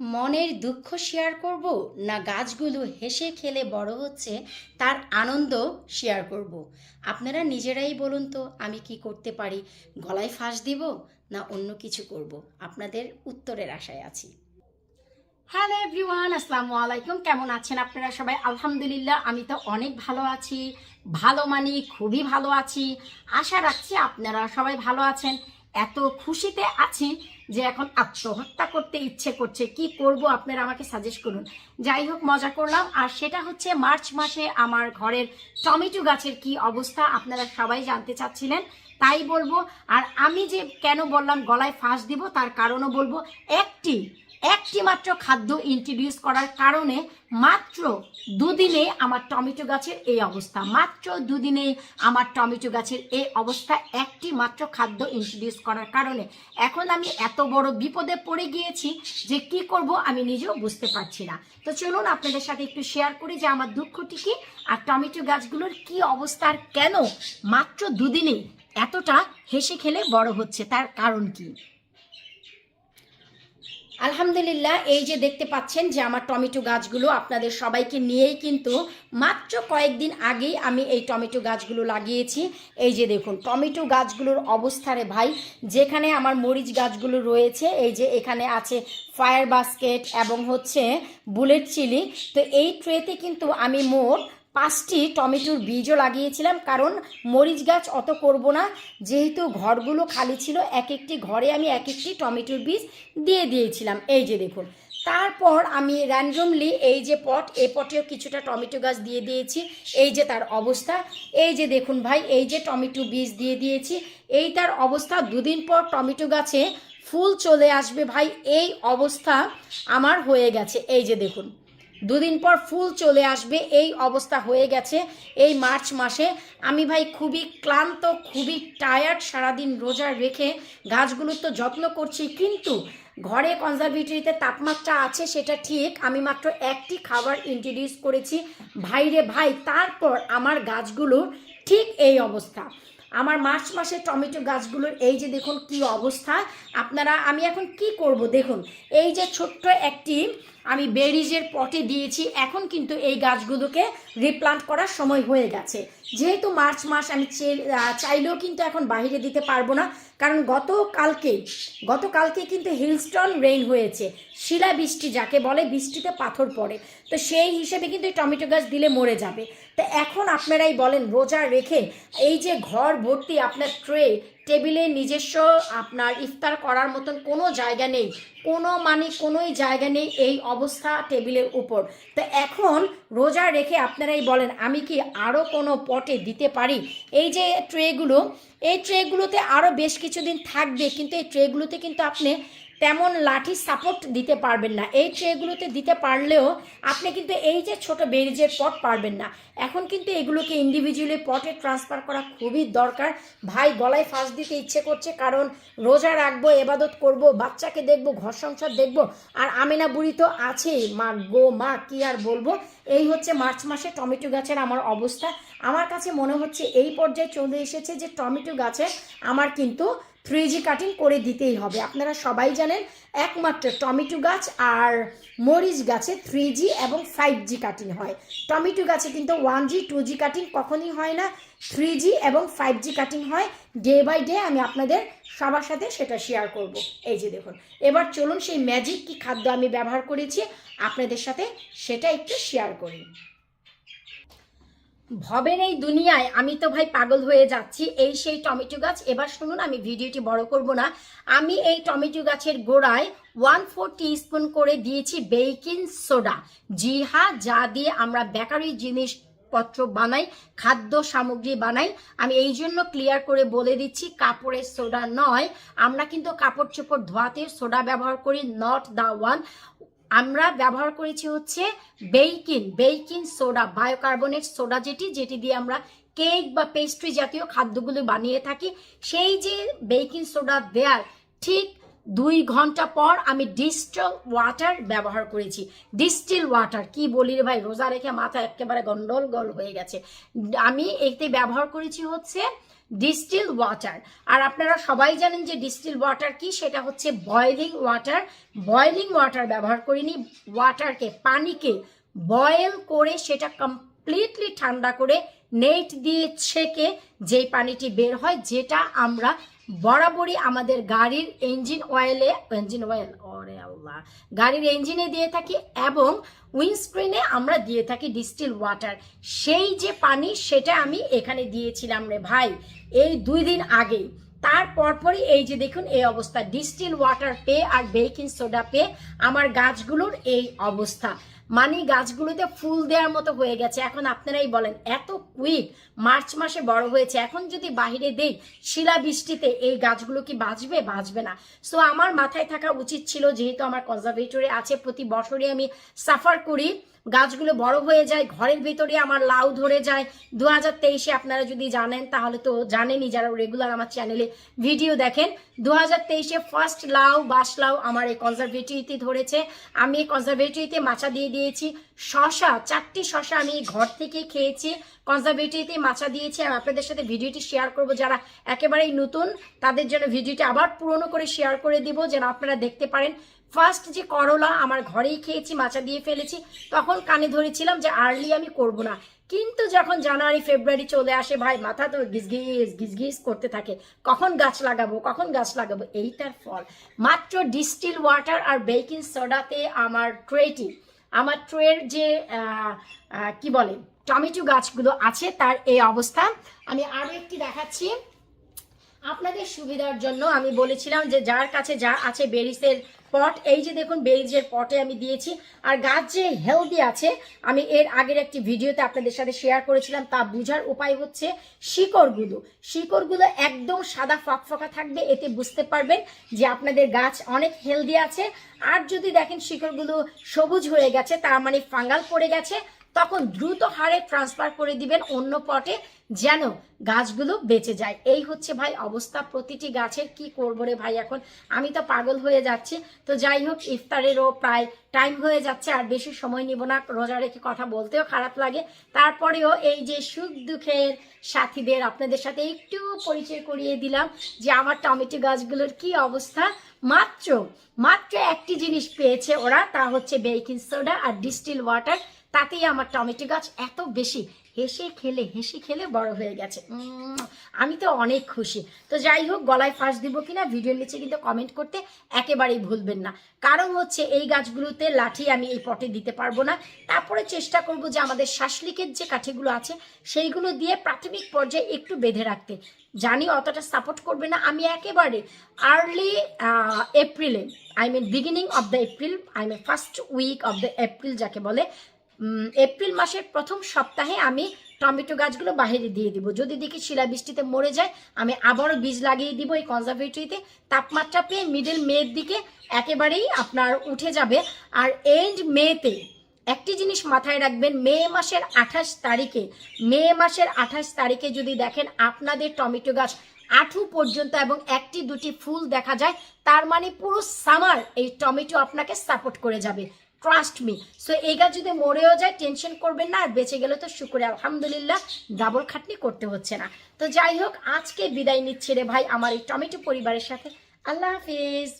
মনের দুঃখ শেয়ার করব না গাছগুলো হেসে খেলে বড় হচ্ছে তার আনন্দ শেয়ার করব। আপনারা নিজেরাই বলুন তো, আমি কি করতে পারি? গলায় ফাঁস দিব না অন্য কিছু করব? আপনাদের উত্তরের আশায় আছি। হ্যালো এভরিওয়ান আসসালামু আলাইকুম। কেমন আছেন আপনারা সবাই? আলহামদুলিল্লাহ, আমি তো অনেক ভালো আছি। ভালো মানি খুবই ভালো আছি। আশা রাখছি আপনারা সবাই ভালো আছেন। এত খুশিতে আছি যে এখন আত্মহত্যা করতে ইচ্ছে করছে। কি করব আপনারা আমাকে সাজেস্ট করুন। যাই হোক, মজা করলাম। আর সেটা হচ্ছে মার্চ মাসে আমার ঘরের টমেটো গাছের কি অবস্থা আপনারা সবাই জানতে চাচ্ছিলেন, তাই বলব। আর আমি যে কেন বললাম, গলায় ফাঁস দিব, তার কারণও বলব। একটি একটি মাত্র খাদ্য ইন্ট্রোডিউস করার কারণে মাত্র দুদিনে আমার টমেটো গাছের এই অবস্থা। মাত্র দুদিনে আমার টমেটো গাছের এই অবস্থা একটি মাত্র খাদ্য ইন্ট্রোডিউস করার কারণে। এখন আমি এত বড় বিপদে পড়ে গিয়েছি যে কি করব আমি নিজেও বুঝতে পারছি না। তো চলুন আপনাদের সাথে একটু শেয়ার করি যে আমার দুঃখটি কি আর টমেটো গাছগুলোর কি অবস্থা আর কেন মাত্র দুদিনেই এতটা হেসে খেলে বড় হচ্ছে, তার কারণ কি? আলহামদুলিল্লাহ, এই যে দেখতে পাচ্ছেন যে আমার টমেটো গাছগুলো আপনাদের সবাইকে নিয়েই কিন্তু মাত্র কয়েকদিন আগেই আমি এই টমেটো গাছগুলো লাগিয়েছি। এই যে দেখুন, টমেটো গাছগুলোর অবস্থারে ভাই, যেখানে আমার মরিচ গাছগুলো রয়েছে, এই যে এখানে আছে ফায়ার বাস্কেট এবং হচ্ছে বুলেট চিলি। তো এই ট্রেতে কিন্তু আমি মোট পাঁচটি টমেটোর বীজও লাগিয়েছিলাম, কারণ মরিচ গাছ অত করব না। যেহেতু ঘরগুলো খালি ছিল এক একটি ঘরে আমি এক একটি টমেটোর বীজ দিয়ে দিয়েছিলাম। এই যে দেখুন, তারপর আমি র্যান্ডমলি এই যে পট, এ পটেও কিছুটা টমেটো গাছ দিয়ে দিয়েছি। এই যে তার অবস্থা, এই যে দেখুন ভাই, এই যে টমেটো বীজ দিয়ে দিয়েছি। এই তার অবস্থা, দুদিন পর টমেটো গাছে ফুল চলে আসবে ভাই, এই অবস্থা আমার হয়ে গেছে। এই যে দেখুন দুদিন পর ফুল চলে আসবে, এই অবস্থা হয়ে গেছে এই মার্চ মাসে। আমি ভাই খুবই ক্লান্ত, খুবই টায়ার্ড সারাদিন রোজা রেখে গাছগুলোর তো যত্ন করছি, কিন্তু ঘরে কনজারভেটরিতে তাপমাত্রা আছে সেটা ঠিক। আমি মাত্র একটি খাবার ইন্ট্রোডিউস করেছি, ভাইরে ভাই, তারপর আমার গাছগুলোর ঠিক এই অবস্থা। আমার মার্চ মাসে টমেটো গাছগুলোর এই যে দেখুন কি অবস্থা। আপনারা, আমি এখন কি করব দেখুন, এই যে ছোট্ট একটি, আমি বেরিজের পটে দিয়েছি, এখন কিন্তু এই গাছগুলোকে রিপ্লান্ট করার সময় হয়ে গেছে। যেহেতু মার্চ মাস আমি চাইলেও কিন্তু এখন বাহিরে দিতে পারব না, কারণ গতকালকে গতকালকে কিন্তু হিলস্টন রেইন হয়েছে, শিলা বৃষ্টি যাকে বলে বৃষ্টিতে পাথর পড়ে, তো সেই হিসেবে কিন্তু টমেটো গাছ দিলে মরে যাবে। তো এখন আপনারাই বলেন, রোজা রেখে এই যে ঘর ভর্তি আপনার ট্রে টেবিলে নিজস্ব আপনার ইফতার করার মতন কোনো জায়গা নেই। কোনো মানে কোনোই জায়গা নেই এই অবস্থা টেবিলের উপর। তো এখন রোজা রেখে আপনারাই বলেন, আমি কি আরও কোনো পটে দিতে পারি? এই যে ট্রেগুলো এই ট্রেগুলোতে আরও বেশ কিছুদিন থাকবে, কিন্তু এই ট্রেগুলোতে কিন্তু আপনি তেমন লাঠি সাপোর্ট দিতে পারবেন না। এই ট্রেগুলোতে দিতে পারলেও আপনি কিন্তু এই যে ছোট বেরিজের পট পারবেন না। এখন কিন্তু এগুলোকে ইন্ডিভিজুয়ালি পটে ট্রান্সফার করা খুবই দরকার। ভাই, গলায় ফাঁস দিতে ইচ্ছে করছে, কারণ রোজা রাখব, এবাদত করব, বাচ্চাকে দেখব, ঘর সংসার দেখব, আর আমেনা বুড়ি তো আছেই। মা গো, মা, কি আর বলব? এই হচ্ছে মার্চ মাসে টমেটো গাছের আমার অবস্থা। আমার কাছে মনে হচ্ছে এই পর্যায়ে চলে এসেছে যে টমেটো গাছে আমার কিন্তু থ্রি জি কাটিং করে দিতেই হবে। আপনারা সবাই জানেন একমাত্র টমেটো গাছ আর মরিচ গাছে থ্রি জি এবং ফাইভ জি কাটিং হয়। টমেটো গাছে কিন্তু one G two G cutting কখনই হয় না। থ্রি জি এবং ফাইভ জি কাটিং হয়। ডে বাই ডে আমি আপনাদের সবার সাথে সেটা শেয়ার করব। এই যে দেখুন, এবার চলুন সেই ম্যাজিক কি খাদ্য আমি ব্যবহার করেছি, আপনাদের সাথে সেটা একটু শেয়ার করি। ভবের এই দুনিয়ায় আমি তো ভাই পাগল হয়ে যাচ্ছি, এই সেই টমেটো গাছ। এবার শুনুন, আমি ভিডিওটি বড় করব না। আমি এই টমেটো গাছের গোড়ায় ওয়ান ফোর স্পুন করে দিয়েছি বেকিং সোডা জি যা দিয়ে আমরা বেকারি জিনিস পত্র বানাই, খাদ্য সামগ্রী বানাই, আমি এই জন্য ক্লিয়ার করে বলে দিচ্ছি, কাপড়ের সোডা নয়। আমরা কিন্তু কাপড় চোপড় ধোয়াতে সোডা ব্যবহার করি নট দ্য ওয়ান আমরা ব্যবহার করেছি হচ্ছে বেইকিন বেইকিন সোডা, বায়োকার্বনেট সোডা যেটি যেটি দিয়ে আমরা কেক বা পেস্ট্রি জাতীয় খাদ্যগুলো বানিয়ে থাকি। সেই যে বেকিং সোডা দেওয়ার ঠিক দুই ঘণ্টা পর আমি ডিস্টিল ওয়াটার ব্যবহার করেছি। ডিস্টিল ওয়াটার, কি বলি রে ভাই? রোজা রেখে মাথা একেবারে গন্ডল গল হয়ে গেছে। আমি এতে ব্যবহার করেছি হচ্ছে ডিস্টিল ওয়াটার আর আপনারা সবাই জানেন যে ডিস্টিল ওয়াটার কি? সেটা হচ্ছে বয়েলিং ওয়াটার বয়েলিং ওয়াটার ব্যবহার করিনি ওয়াটারকে পানিকে বয়েল করে সেটা কমপ্লিটলি ঠান্ডা করে নেট দিয়ে ছেঁকে যেই পানিটি বের হয়, যেটা আমরা বরাবরই আমাদের গাড়ির ইঞ্জিন অয়েলে ইঞ্জিন অয়েল ওরে আল্লাহ, গাড়ির ইঞ্জিনে দিয়ে থাকি এবং উইন্ডস্ক্রিনে আমরা দিয়ে থাকি ডিস্টিল ওয়াটার সেই যে পানি সেটা আমি এখানে দিয়েছিলাম রে ভাই, এই দুই দিন আগেই। তার পরপরই এই যে দেখুন, এই অবস্থা। ডিস্টিল ওয়াটার পে আর বেকিং সোডা পে আমার গাছগুলোর এই অবস্থা। মানে গাছগুলোতে ফুল দেওয়ার মতো হয়ে গেছে। এখন আপনারাই বলেন, এত কুইক মার্চ মাসে বড় হয়েছে। এখন যদি বাহিরে দেই, শিলা বৃষ্টিতে এই গাছগুলো কি বাঁচবে? বাঁচবে না। সো আমার মাথায় থাকা উচিত ছিল, যেহেতু আমার কনজারভেটরি আছে, প্রতি বছরই আমি সাফার করি। গাছগুলো বড় হয়ে যায়, ঘরের ভিতরে আমার লাউ ধরে যায়। দু হাজার তেইশে আপনারা যদি জানেন, তাহলে তো জানেনই যারা রেগুলার আমার চ্যানেলে ভিডিও দেখেন। দু হাজার তেইশে ফার্স্ট লাউ, বাস লাউ আমার এই কনজারভেটরিতে ধরেছে। আমি এই কনজারভেটরিতে মাচা দিয়ে দিয়েছি। শশা, চারটি শশা আমি ঘর থেকে খেয়েছি। কনজারভেটরিতে মাচা দিয়েছি আমি আপনাদের সাথে ভিডিওটি শেয়ার করব। যারা একেবারেই নতুন, তাদের জন্য ভিডিওটি আবার পুরনো করে শেয়ার করে দিব, যেন আপনারা দেখতে পারেন। ফার্স্ট যে করলা আমার ঘরেই খেয়েছি, মাচা দিয়ে ফেলেছি, তখন কানে ধরেছিলাম যে আর্লি আমি করব না। কিন্তু যখন জানুয়ারি, ফেব্রুয়ারি চলে আসে, ভাই, মাথা তো গিজগিজ গিজগিজ করতে থাকে। কখন গাছ লাগাবো, কখন গাছ লাগাবো? এইটার ফল। মাত্র ডিস্টিল ওয়াটার আর বেকিং সোডাতে আমার ট্রেটি আমার ট্রের যে কি বলে, টমেটো গাছগুলো আছে, তার এই অবস্থা। আমি আরও একটি দেখাচ্ছি। আপনাদের সুবিধার জন্য আমি বলেছিলাম যে যার কাছে যা আছে বেরিসের পট, এই যে দেখুন বেরিজের পটে আমি দিয়েছি। আর গাছ যে হেলদি আছে, আমি এর আগের একটি ভিডিওতে আপনাদের সাথে শেয়ার করেছিলাম, তা বোঝার উপায় হচ্ছে শিকড়গুলো। শিকড়গুলো একদম সাদা ফকফকা থাকবে, এতে বুঝতে পারবেন যে আপনাদের গাছ অনেক হেলদি আছে। আর যদি দেখেন শিকড়গুলো সবুজ হয়ে গেছে, তার মানে ফাঙ্গাল পড়ে গেছে, তখন দ্রুত হারে ট্রান্সফার করে দিবেন অন্য পটে যেন গাছগুলো বেঁচে যায়। এই হচ্ছে ভাই অবস্থা। প্রতিটি গাছের কি করব রে ভাই এখন? আমি তো পাগল হয়ে যাচ্ছি। তো যাই হোক, ইফতারেরও প্রায় টাইম হয়ে যাচ্ছে, আর বেশি সময় নিব না। রোজা রেখে কথা বলতেও খারাপ লাগে। তারপরেও এই যে সুখ দুঃখের সাথীদের আপনাদের সাথে একটু পরিচয় করিয়ে দিলাম যে আমার টমেটো গাছগুলোর কি অবস্থা। মাত্র মাত্র একটি জিনিস পেয়েছে ওরা, তা হচ্ছে বেকিং সোডা আর ডিস্টিল ওয়াটার। তাতেই আমার টমেটো গাছ এত বেশি হেসে খেলে হেসে খেলে বড় হয়ে গেছে। আমি তো অনেক খুশি। তো যাই হোক গলায় ফাঁস দিব কিনা ভিডিওর নিচে কিন্তু কমেন্ট করতে একেবারেই ভুলবেন না। কারণ হচ্ছে এই গাছগুলোতে লাঠি আমি এই পটে দিতে পারব না। তারপরে চেষ্টা করব যে আমাদের শাসলিকের যে কাঠিগুলো আছে সেইগুলো দিয়ে প্রাথমিক পর্যায়ে একটু বেঁধে রাখতে। জানি অতটা সাপোর্ট করবে না। আমি একেবারে আর্লি এপ্রিলে I mean beginning of the April I mean first week of the April যাকে বলে এপ্রিল মাসের প্রথম সপ্তাহে আমি টমেটো গাছগুলো বাইরে দিয়ে দিব। যদি দেখি শিলাবৃষ্টিতে মরে যায়, আমি আবারও বীজ লাগিয়ে দিব এই কনজারভেটরিতে তাপমাত্রা পেয়ে মিডল মের দিকে একেবারেই আপনার উঠে যাবে। আর এন্ড মেতে একটি জিনিস মাথায় রাখবেন, মে মাসের আঠাশ তারিখে, মে মাসের আঠাশ তারিখে যদি দেখেন আপনাদের টমেটো গাছ আঠু পর্যন্ত এবং একটি দুটি ফুল দেখা যায়, তার মানে পুরো সামার এই টমেটো আপনাকে সাপোর্ট করে যাবে। ট্রাস্ট মি সো এই গাছ যদি মরেও যায় টেনশন করবেন না, আর বেঁচে গেলে তো শুকুরে। আলহামদুলিল্লাহ ডাবল খাটনি করতে হচ্ছে না। তো যাই হোক, আজকে বিদায় নিচ্ছে রে ভাই আমার এই টমেটো পরিবারের সাথে। আল্লাহ হাফিজ।